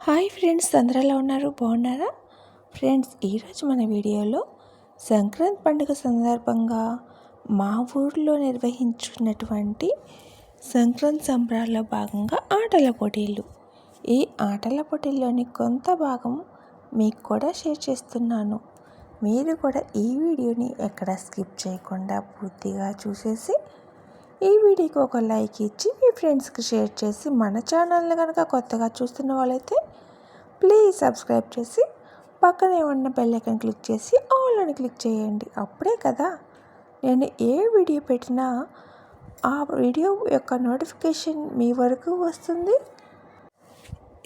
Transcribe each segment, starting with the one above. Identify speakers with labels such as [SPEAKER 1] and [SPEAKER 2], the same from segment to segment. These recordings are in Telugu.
[SPEAKER 1] హాయ్ ఫ్రెండ్స్ అందరూ ఉన్నారు? బాగున్నారా? ఫ్రెండ్స్ ఈరోజు మన వీడియోలో సంక్రాంతి పండుగ సందర్భంగా మా ఊర్లో నిర్వహించుకున్నటువంటి సంక్రాంతి సంబరాల్లో భాగంగా ఆటల పోటీలు. ఈ ఆటల పోటీల్లోని కొంత భాగం మీకు కూడా షేర్ చేస్తున్నాను. మీరు కూడా ఈ వీడియోని ఎక్కడ స్కిప్ చేయకుండా పూర్తిగా చూసేసి ఈ వీడియోకి ఒక లైక్ ఇచ్చి మీ ఫ్రెండ్స్కి షేర్ చేసి మన ఛానల్ని కనుక కొత్తగా చూస్తున్న వాళ్ళైతే ప్లీజ్ సబ్స్క్రైబ్ చేసి పక్కనే ఉన్న బెల్లైకన్ క్లిక్ చేసి ఆల్ అని క్లిక్ చేయండి. అప్పుడే కదా నేను ఏ వీడియో పెట్టినా ఆ వీడియో యొక్క నోటిఫికేషన్ మీ వరకు వస్తుంది.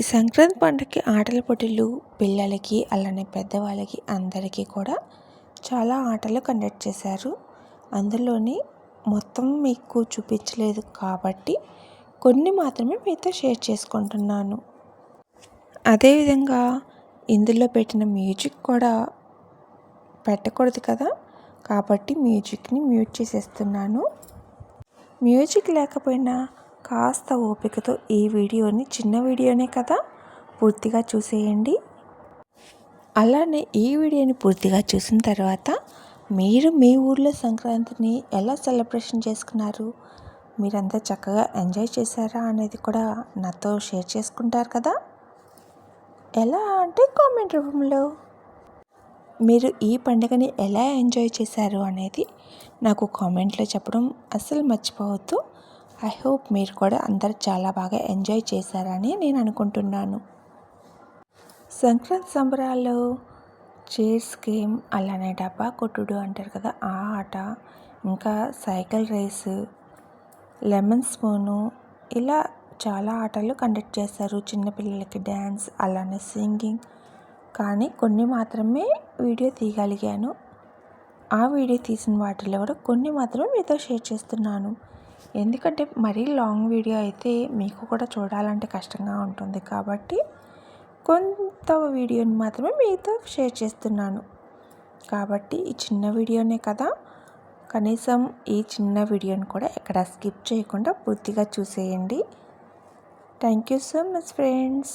[SPEAKER 1] ఈ సంక్రాంతి పండుగకి ఆటల పోటీలు పిల్లలకి అలానే పెద్దవాళ్ళకి అందరికీ కూడా చాలా ఆటలు కండక్ట్ చేశారు. అందులోని మొత్తం మీకు చూపించలేదు కాబట్టి కొన్ని మాత్రమే మీతో షేర్ చేసుకుంటున్నాను. అదేవిధంగా ఇందులో పెట్టిన మ్యూజిక్ కూడా పెట్టకూడదు కదా? కాబట్టి మ్యూజిక్ని మ్యూట్ చేసేస్తున్నాను. మ్యూజిక్ లేకపోయినా కాస్త ఓపికతో ఈ వీడియోని చిన్న వీడియోనే కదా? పూర్తిగా చూసేయండి. అలానే ఈ వీడియోని పూర్తిగా చూసిన తర్వాత మీరు మీ ఊర్లో సంక్రాంతిని ఎలా సెలబ్రేషన్ చేసుకున్నారు? మీరంతా చక్కగా ఎంజాయ్ చేశారా అనేది కూడా నాతో షేర్ చేసుకుంటారు కదా? ఎలా అంటే కామెంట్ రూపంలో. మీరు ఈ పండుగని ఎలా ఎంజాయ్ చేశారు అనేది నాకు కామెంట్లో చెప్పడం అస్సలు మర్చిపోవద్దు. ఐ హోప్ మీరు కూడా అందరు చాలా బాగా ఎంజాయ్ చేశారని నేను అనుకుంటున్నాను. సంక్రాంతి సంబరాల్లో చేస్ గేమ్ అలానే డబ్బా కొట్టుడు అంటారు కదా ఆ ఆట ఇంకా సైకిల్ రేసు లెమన్ స్పూను ఇలా చాలా ఆటలు కండక్ట్ చేస్తారు చిన్నపిల్లలకి డ్యాన్స్ అలానే సింగింగ్. కానీ కొన్ని మాత్రమే వీడియో తీయగలిగాను. ఆ వీడియో తీసిన వాటిలో కూడా కొన్ని మాత్రమే మీతో షేర్ చేస్తున్నాను. ఎందుకంటే మరీ లాంగ్ వీడియో అయితే మీకు కూడా చూడాలంటే కష్టంగా ఉంటుంది కాబట్టి కొంత వీడియోని మాత్రమే మీతో షేర్ చేస్తున్నాను. కాబట్టి ఈ చిన్న వీడియోనే కదా. కనీసం ఈ చిన్న వీడియోని కూడా ఎక్కడ స్కిప్ చేయకుండా పూర్తిగా చూసేయండి. Thank you so much friends.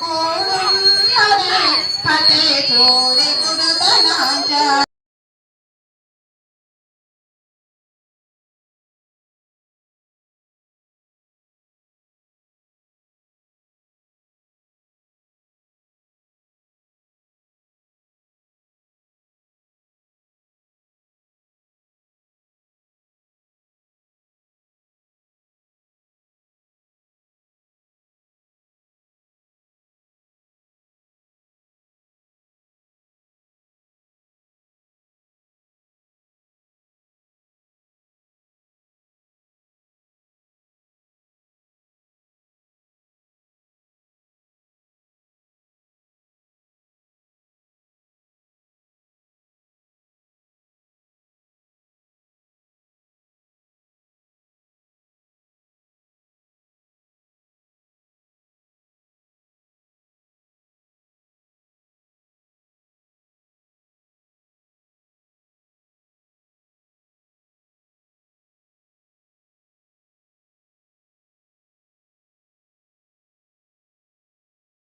[SPEAKER 2] கோடும் பதே பதே தோடி குடும்பனாக